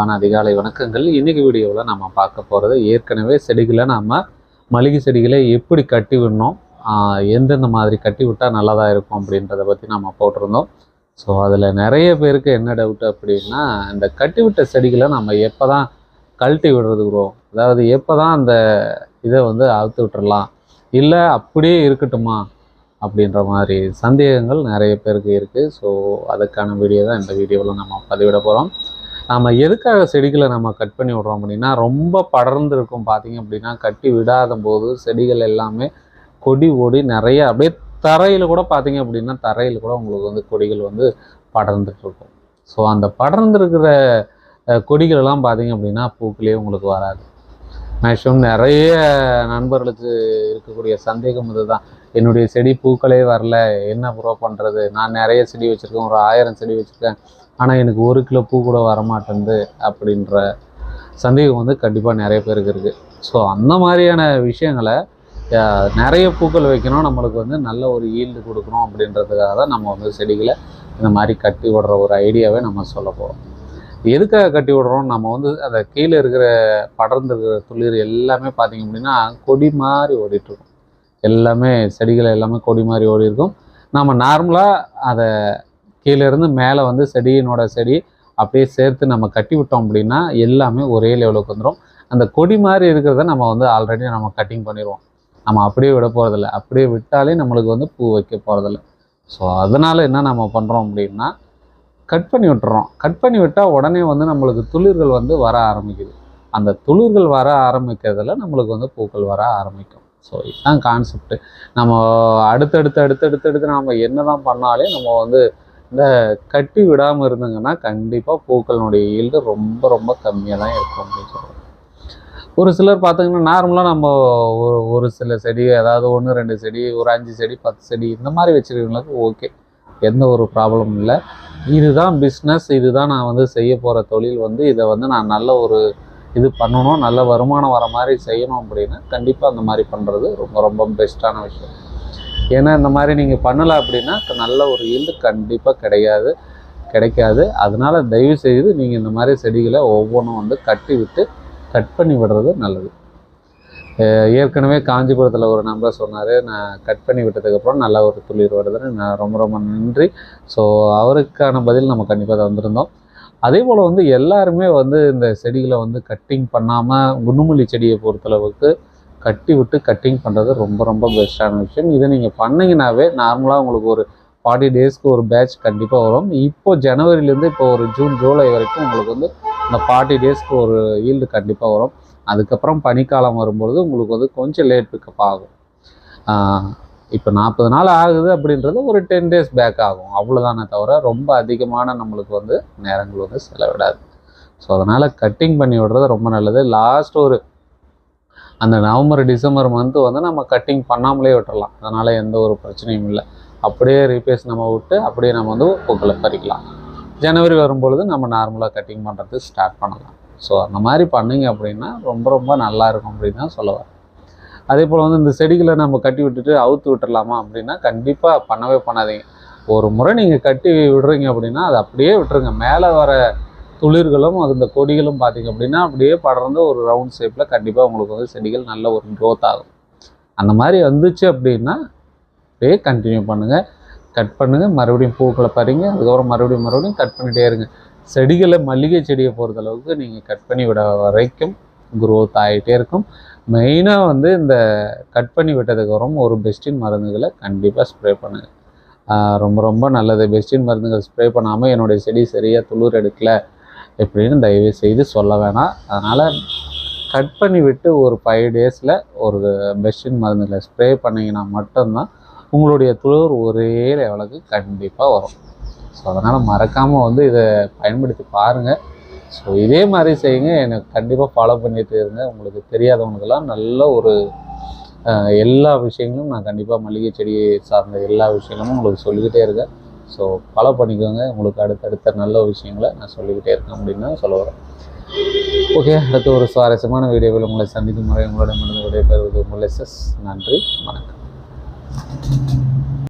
ஆன அதிகாலை வணக்கங்கள். இன்னைக்கு வீடியோவில் நம்ம பார்க்க போகிறது ஏற்கனவே செடிகளை நம்ம மளிகை செடிகளை எப்படி கட்டி விடணும் எந்தெந்த மாதிரி கட்டி விட்டால் நல்லதாக இருக்கும் அப்படின்றத பற்றி நம்ம போட்டிருந்தோம். ஸோ அதில் நிறைய பேருக்கு என்ன டவுட் அப்படின்னா இந்த கட்டி விட்ட செடிகளை நம்ம எப்போ தான் கழட்டி விடுறதுக்குறோம்? அதாவது எப்போ தான் அந்த இதை வந்து அவுத்து விட்டுறலாம்? இல்லை அப்படியே இருக்கட்டுமா? அப்படின்ற மாதிரி சந்தேகங்கள் நிறைய பேருக்கு இருக்குது ஸோ அதுக்கான வீடியோ தான் இந்த வீடியோவில் நம்ம பதிவிட போகிறோம் நம்ம எதுக்காக செடிகளை நம்ம கட் பண்ணி விடுறோம் அப்படின்னா ரொம்ப படர்ந்து இருக்கும் பார்த்தீங்க அப்படின்னா கட்டி விடாத போது செடிகள் எல்லாமே கொடி ஓடி நிறைய அப்படியே தரையில் கூட பார்த்தீங்க அப்படின்னா தரையில் கூட உங்களுக்கு வந்து கொடிகள் வந்து படர்ந்துட்டு இருக்கும். ஸோ அந்த படர்ந்துருக்கிற கொடிகளெல்லாம் கொடிகள் எல்லாம் பார்த்தீங்க அப்படின்னா பூக்களே உங்களுக்கு வராது. மேக்ஸிமம் நிறைய நண்பர்களுக்கு இருக்கக்கூடிய சந்தேகம் இதுதான். என்னுடைய செடி பூக்களே வரல என்ன ப்ரோ பண்ணுறது நான் நிறைய செடி வச்சுருக்கேன் ஒரு ஆயிரம் செடி வச்சுருக்கேன். ஆனால் எனக்கு ஒரு கிலோ பூ கூட வரமாட்டேங்குது அப்படின்ற சந்தேகம் வந்து கண்டிப்பாக நிறைய பேருக்கு இருக்குது ஸோ அந்த மாதிரியான விஷயங்களை நிறைய பூக்கள் வைக்கணும். நம்மளுக்கு வந்து நல்ல ஒரு ஈல்டு கொடுக்கணும் அப்படின்றதுக்காக தான் நம்ம வந்து செடிகளை இந்த மாதிரி கட்டி விடுற ஒரு ஐடியாவே நம்ம சொல்ல போகிறோம் எதுக்காக கட்டி விடுறோம்? நம்ம வந்து அந்த கீழே இருக்கிற படர்ந்து இருக்கிற துளிர் எல்லாமே பார்த்தீங்க அப்படின்னா கொடி மாதிரி ஓடிட்டுருக்கும். எல்லாமே செடிகள் எல்லாமே கொடி மாதிரி ஓடி இருக்கும். நம்ம நார்மலாக அதை கீழே இருந்து மேலே வந்து செடியினோட செடி அப்படியே சேர்த்து நம்ம கட்டி விட்டோம் அப்படின்னா எல்லாமே ஒரே லெவலுக்கு வந்துடும் அந்த கொடி மாதிரி இருக்கிறத நம்ம வந்து ஆல்ரெடி நம்ம கட்டிங் பண்ணிடுவோம். நம்ம அப்படியே விட போகிறதில்ல அப்படியே விட்டாலே நம்மளுக்கு வந்து பூ வைக்க போகிறதில்ல ஸோ அதனால் என்ன நம்ம பண்ணுறோம் அப்படின்னா கட் பண்ணி விட்டுறோம். கட் பண்ணி விட்டால் உடனே வந்து நம்மளுக்கு துளிர்கள் வந்து வர ஆரம்பிக்குது. அந்த துளிர்கள் வர ஆரம்பிக்கிறதுல நம்மளுக்கு வந்து பூக்கள் வர ஆரம்பிக்கும். ஸோ இதுதான் கான்செப்ட் நம்ம அடுத்தடுத்து அடுத்தடுத்து அடுத்து நாம் என்ன தான் பண்ணாலே நம்ம வந்து இந்த கட்டி விடாமல் இருந்தோங்கன்னா கண்டிப்பாக பூக்களினுடைய ஈல்டு ரொம்ப ரொம்ப கம்மியாக தான் இருக்கும் அப்படின்னு சொல்கிறோம் ஒரு சிலர் பார்த்தீங்கன்னா நார்மலாக நம்ம ஒரு ஒரு சில செடி ஏதாவது ஒன்று ரெண்டு செடி ஒரு அஞ்சு செடி பத்து செடி இந்த மாதிரி வச்சுருக்கவங்களுக்கு ஓகே எந்த ஒரு ப்ராப்ளமும் இல்லை. இதுதான் பிஸ்னஸ் இதுதான் நான் வந்து செய்ய போகிற தொழில் வந்து இதை வந்து நான் நல்ல ஒரு இது பண்ணணும் நல்ல வருமானம் வர மாதிரி செய்யணும் அப்படின்னா கண்டிப்பாக அந்த மாதிரி பண்ணுறது ரொம்ப ரொம்ப பெஸ்ட்டான விஷயம். ஏன்னா இந்த மாதிரி நீங்கள் பண்ணலை அப்படின்னா நல்ல ஒரு ஈல்டு கண்டிப்பாக கிடையாது கிடைக்காது. அதனால் தயவு செய்து நீங்கள் இந்த மாதிரி செடிகளை ஒவ்வொன்றும் வந்து கட்டி விட்டு கட் பண்ணி விடுறது நல்லது. ஏற்கனவே காஞ்சிபுரத்தில் ஒரு நம்பர் சொன்னார் நான் கட் பண்ணி விட்டதுக்கப்புறம் நல்ல ஒரு துளிர் வருதுன்னு நான் ரொம்ப ரொம்ப நன்றி. ஸோ அவருக்கான பதில் நம்ம கண்டிப்பாக தந்திருந்தோம் அதே போல் வந்து எல்லாருமே வந்து இந்த செடிகளை வந்து கட்டிங் பண்ணாமல் குண்டுமல்லி செடியை பொறுத்தளவுக்கு கட்டி விட்டு கட்டிங் பண்ணுறது ரொம்ப ரொம்ப பெஸ்ட்டான விஷயம். இதை நீங்கள் பண்ணிங்கனாவே நார்மலாக உங்களுக்கு ஒரு ஃபார்ட்டி டேஸ்க்கு ஒரு பேட்ச் கண்டிப்பாக வரும். இப்போ ஜனவரிலேருந்து இப்போ ஒரு ஜூன் ஜூலை வரைக்கும் உங்களுக்கு வந்து இந்த ஃபார்ட்டி டேஸ்க்கு ஒரு ஈல்டு கண்டிப்பாக வரும். அதுக்கப்புறம் பனிக்காலம் வரும்பொழுது உங்களுக்கு வந்து கொஞ்சம் லேட் பிக்கப் ஆகும். இப்போ நாற்பது நாள் ஆகுது அப்படின்றது ஒரு டென் டேஸ் பேக் ஆகும். அவ்வளோதானே தவிர ரொம்ப அதிகமான நம்மளுக்கு வந்து நேரங்கள் வந்து செலவிடாது. ஸோ அதனால் கட்டிங் பண்ணி விடுறது ரொம்ப நல்லது. லாஸ்ட் ஒரு அந்த நவம்பர் டிசம்பர் மந்த்து வந்து நம்ம கட்டிங் பண்ணாமலே விட்டுறலாம். அதனால் எந்த ஒரு பிரச்சனையும் இல்லை. அப்படியே ரீபேஸ் நம்ம விட்டு அப்படியே நம்ம வந்து பூக்களை பறிக்கலாம். ஜனவரி வரும்பொழுது நம்ம நார்மலாக கட்டிங் பண்ணுறது ஸ்டார்ட் பண்ணலாம். ஸோ அந்த மாதிரி பண்ணுங்க அப்படின்னா ரொம்ப ரொம்ப நல்லா இருக்கும் அப்படின்னு தான் சொல்ல அதே போல் வந்து இந்த செடிகளை நம்ம கட்டி விட்டுட்டு அவுத்து விட்டுறலாமா அப்படின்னா கண்டிப்பாக பண்ணவே பண்ணாதீங்க. ஒரு முறை நீங்கள் கட்டி விடுறீங்க அப்படின்னா அதை அப்படியே விட்டுருங்க. மேலே வர துளிர்களும் அது இந்த கொடிகளும் பார்த்தீங்க அப்படின்னா அப்படியே படர்ந்து ஒரு ரவுண்ட் ஷேப்பில் கண்டிப்பாக உங்களுக்கு வந்து செடிகள் நல்ல ஒரு க்ரோத் ஆகும். அந்த மாதிரி வந்துச்சு அப்படின்னா அப்படியே கண்டினியூ பண்ணுங்கள் கட் பண்ணுங்கள் மறுபடியும் பூக்களை பறிங்க. அதுக்கப்புறம் மறுபடியும் மறுபடியும் கட் பண்ணிகிட்டே இருங்க. செடிகளை மல்லிகை செடியை பொறுத்தளவுக்கு நீங்கள் கட் பண்ணி விட வரைக்கும் குரோத் ஆகிட்டே இருக்கும். மெயினாக வந்து இந்த கட் பண்ணி விட்டதுக்கப்புறம் ஒரு பெஸ்டின் மருந்துகளை கண்டிப்பாக ஸ்ப்ரே பண்ணுங்கள் ரொம்ப ரொம்ப நல்லது. பெஸ்டின் மருந்துகள் ஸ்ப்ரே பண்ணாமல் என்னுடைய செடி சரியாக துளிர் எடுக்கல எப்படின்னு தயவு செய்து சொல்ல வேணாம். அதனால் கட் பண்ணி விட்டு ஒரு ஃபைவ் டேஸில் ஒரு பெஸ்டின் மருந்துகளை ஸ்ப்ரே பண்ணிங்கன்னா மட்டும்தான் உங்களுடைய துளிர் ஒரே லெவலுக்கு கண்டிப்பாக வரும். ஸோ அதனால் மறக்காமல் வந்து இதை பயன்படுத்தி பாருங்கள் ஸோ இதே மாதிரி செய்யுங்க. எனக்கு கண்டிப்பாக ஃபாலோ பண்ணிகிட்டு இருங்க. உங்களுக்கு தெரியாதவங்களுக்கெல்லாம் நல்ல ஒரு எல்லா விஷயங்களும் நான் கண்டிப்பாக மல்லிகை செடியை சார்ந்த எல்லா விஷயங்களும் உங்களுக்கு சொல்லிக்கிட்டே இருக்கேன் ஸோ ஃபாலோ பண்ணிக்கோங்க. உங்களுக்கு அடுத்தடுத்த நல்ல விஷயங்களை நான் சொல்லிக்கிட்டே இருக்கேன் அப்படின்னு தான் சொல்ல வரேன். ஓகே அடுத்த ஒரு சுவாரஸ்யமான வீடியோவில் உங்களை சந்திக்கும் முறை உங்களிடமிருந்து விடைபெறுவது உங்கள் எஸ்எஸ் நன்றி. வணக்கம்.